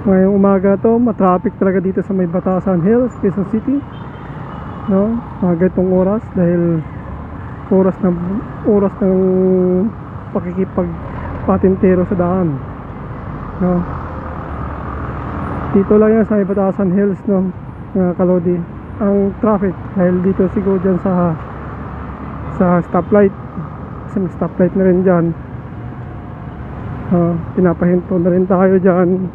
Ngayong umaga to, matraffic talaga dito sa may Batasan Hills, Quezon City. No? Mga ganitong oras dahil oras ng oras ng pakikipag patintero sa daan. No? Dito lang yan sa may Batasan Hills, no? Mga kalodi. Ang traffic dahil dito siguro dyan sa sa stoplight. Kasi may stoplight na rin dyan. Uh, pinapahinto na rin tayo dyan.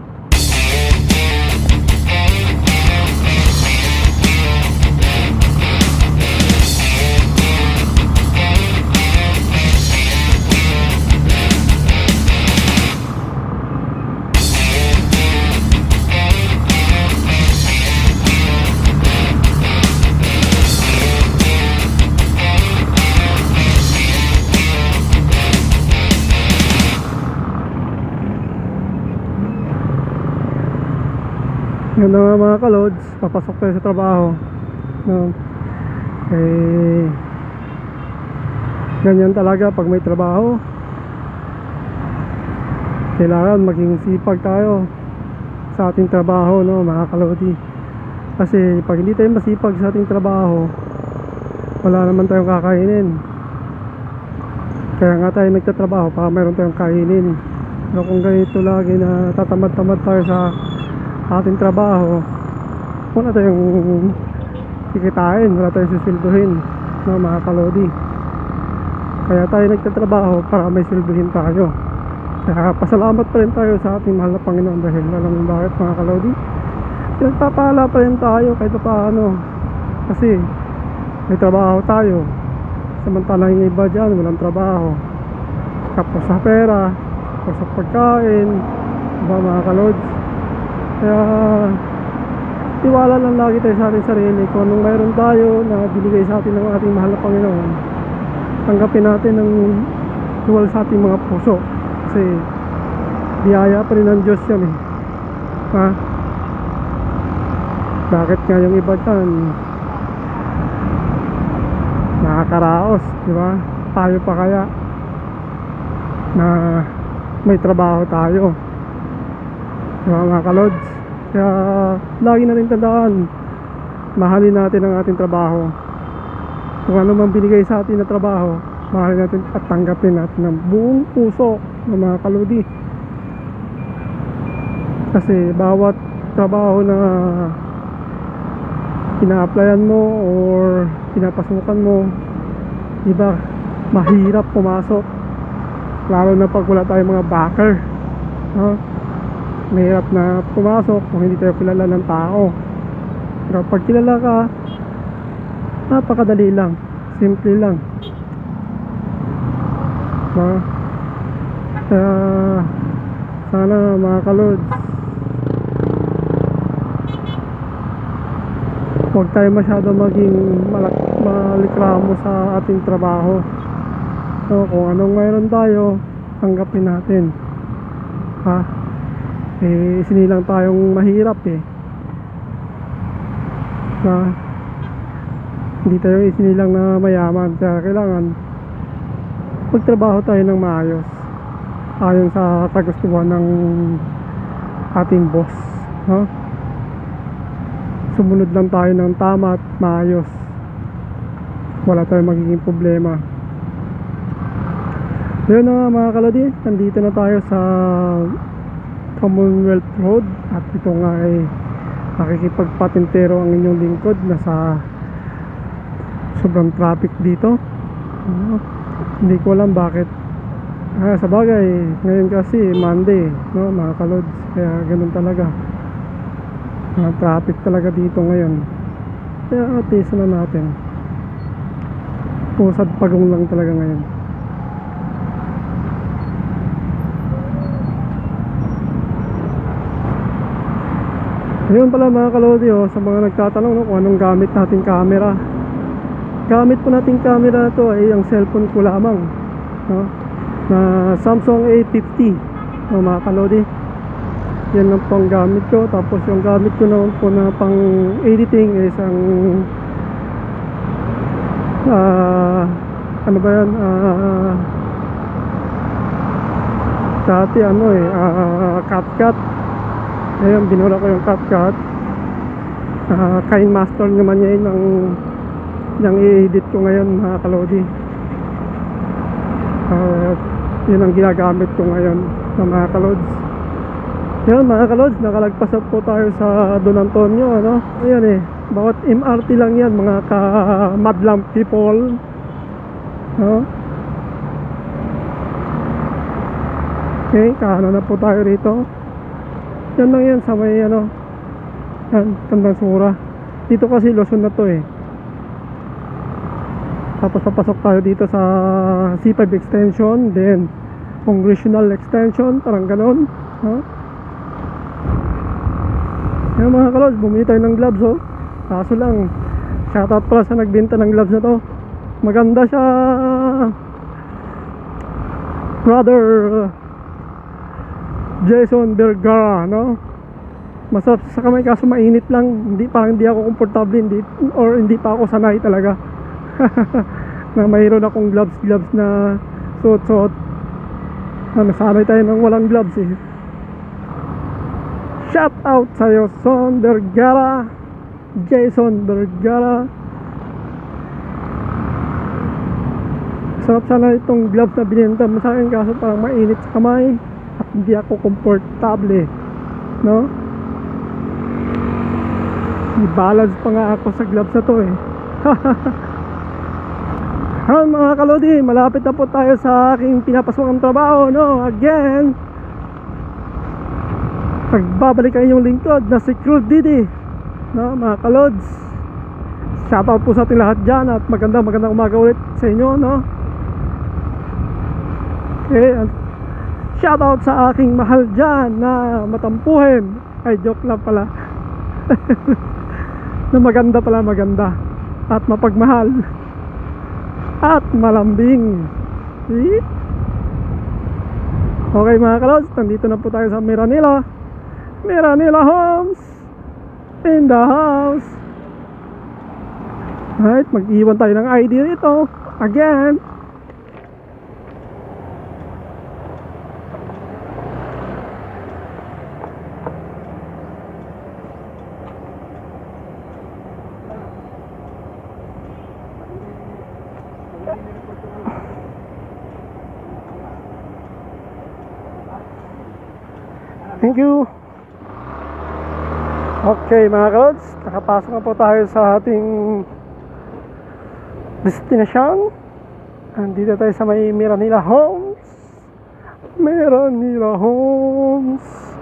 Yun na nga mga kalods, papasok tayo sa trabaho. No? Eh, ganyan talaga pag may trabaho. Kailangan maging sipag tayo sa ating trabaho, no, mga kalodi. Kasi pag hindi tayo masipag sa ating trabaho, wala naman tayong kakainin. Kaya nga tayo nagtatrabaho para mayroon tayong kainin. Pero kung ganito lagi na tatamad-tamad tayo sa ating trabaho wala tayong kikitain wala tayong susilduhin no, mga kalodi. Kaya tayo nagtatrabaho para may silduhin tayo. Kaya pasalamat pa rin tayo sa ating mahal na Panginoon dahil walang bakit mga kalodi? Pinagpapala pa rin tayo kahit pa paano. Kasi may trabaho tayo. Samantalang yung iba dyan walang trabaho. Kapos sa pera kapos sa pagkain diba mga kalods kaya tiwala lang lagi tayo sa ating sarili kung anong mayroon tayo na binigay sa atin ng ating mahal na Panginoon. Tanggapin natin ng duwal sa ating mga puso. Kasi biyaya pa rin ng Diyos yan eh. Ha? Bakit nga yung iba dyan? Nakakaraos di ba? Tayo pa kaya na may trabaho tayo mga mga kalods kaya lagi natin tandaan mahalin natin ang ating trabaho. Kung ano man binigay sa atin na trabaho mahalin natin at tanggapin natin ng buong puso ng mga kalodi kasi bawat trabaho na ina-applyan mo or pinapasukan mo iba mahirap pumasok. Lalo na pag wala tayong mga backer no? Mahirap na pumasok kung hindi tayo kilala ng tao. Pero pag kilala ka napakadali lang. Simple lang. No? kaya sana mga kalods huwag tayo masyado maging malak malikramo sa ating trabaho. So kung anong mayroon tayo tanggapin natin. Ha eh sinilang tayong mahirap eh. Na hindi tayo isinilang na mayaman. Kaya kailangan magtrabaho tayo ng maayos. Ayon sa kagustuhan ng ating boss no? sumunod lang tayo ng tama at maayos. Wala tayong magiging problema. Yun na mga kaladi nandito na tayo sa Commonwealth Road. At ito nga ay nakikipagpatintero ang inyong lingkod nasa sobrang traffic dito. Ano, hindi ko alam bakit. Ah, sa bagay ngayon kasi Monday no, mga kalods kaya ganun talaga. Mga traffic talaga dito ngayon. Kaya atisa na natin. Pusad pagong lang talaga ngayon Ayun pala mga kalodi oh, sa mga nagtatanong no, kung anong gamit nating camera. Gamit po nating camera to ay ang cellphone ko lamang. No? Na Samsung A50 no, mga kalodi. Yan lang po ang gamit ko. Tapos yung gamit ko naman po na pang editing is ang ah, ano ba yan? Ah, dati ano eh, ah, CapCut Ngayon, binura ko yung CapCut. Uh, Kain Master naman yan ng yung i-edit ko ngayon mga kalodi. Uh, yun ang ginagamit ko ngayon ng mga kalods. Yan mga kalods, nakalagpas na po tayo sa Don Antonio. Ano? Ayan eh, bawat MRT lang yan mga ka-madlam people. No? Okay, kaano na po tayo rito. Yan lang yan sa may ano. Yan, Tandang Sura. Dito kasi Luzon na to eh. Tapos papasok tayo dito sa C5 extension, then congressional extension, parang ganon. Ha? Yan mga kalos, bumili tayo ng gloves oh. Kaso lang, shoutout pala sa nagbenta ng gloves na to. Maganda siya. Brother Jason Vergara, no? Masarap sa kamay kaso mainit lang. Hindi parang hindi ako komportable hindi or hindi pa ako sanay talaga. na mayroon akong gloves gloves na suot suot. Ah, nasanay tayo ng walang gloves eh. Shout out sa'yo Son Vergara Jason Vergara Sarap sana itong gloves na binenta mo sa akin kaso parang mainit sa kamay hindi ako komportable no? I-balance pa nga ako sa gloves na to eh. Han mga kalodi malapit na po tayo sa aking pinapasokang trabaho no? Again pagbabalik ang inyong lingkod na si Cruz Didi no? Mga kalods shoutout po sa ating lahat dyan at magandang magandang umaga ulit sa inyo no? Okay shoutout sa aking mahal dyan na matampuhin. Ay joke lang pala. Na maganda pala maganda. At mapagmahal. At malambing. See? okay mga kalods nandito na po tayo sa Miranila. Miranila Homes in the house. Alright, mag-iwan tayo ng ID rito again Thank you. Okay mga kalods, nakapasok na po tayo sa ating destinasyon. Andito tayo sa may Miranila Homes. Miranila Homes.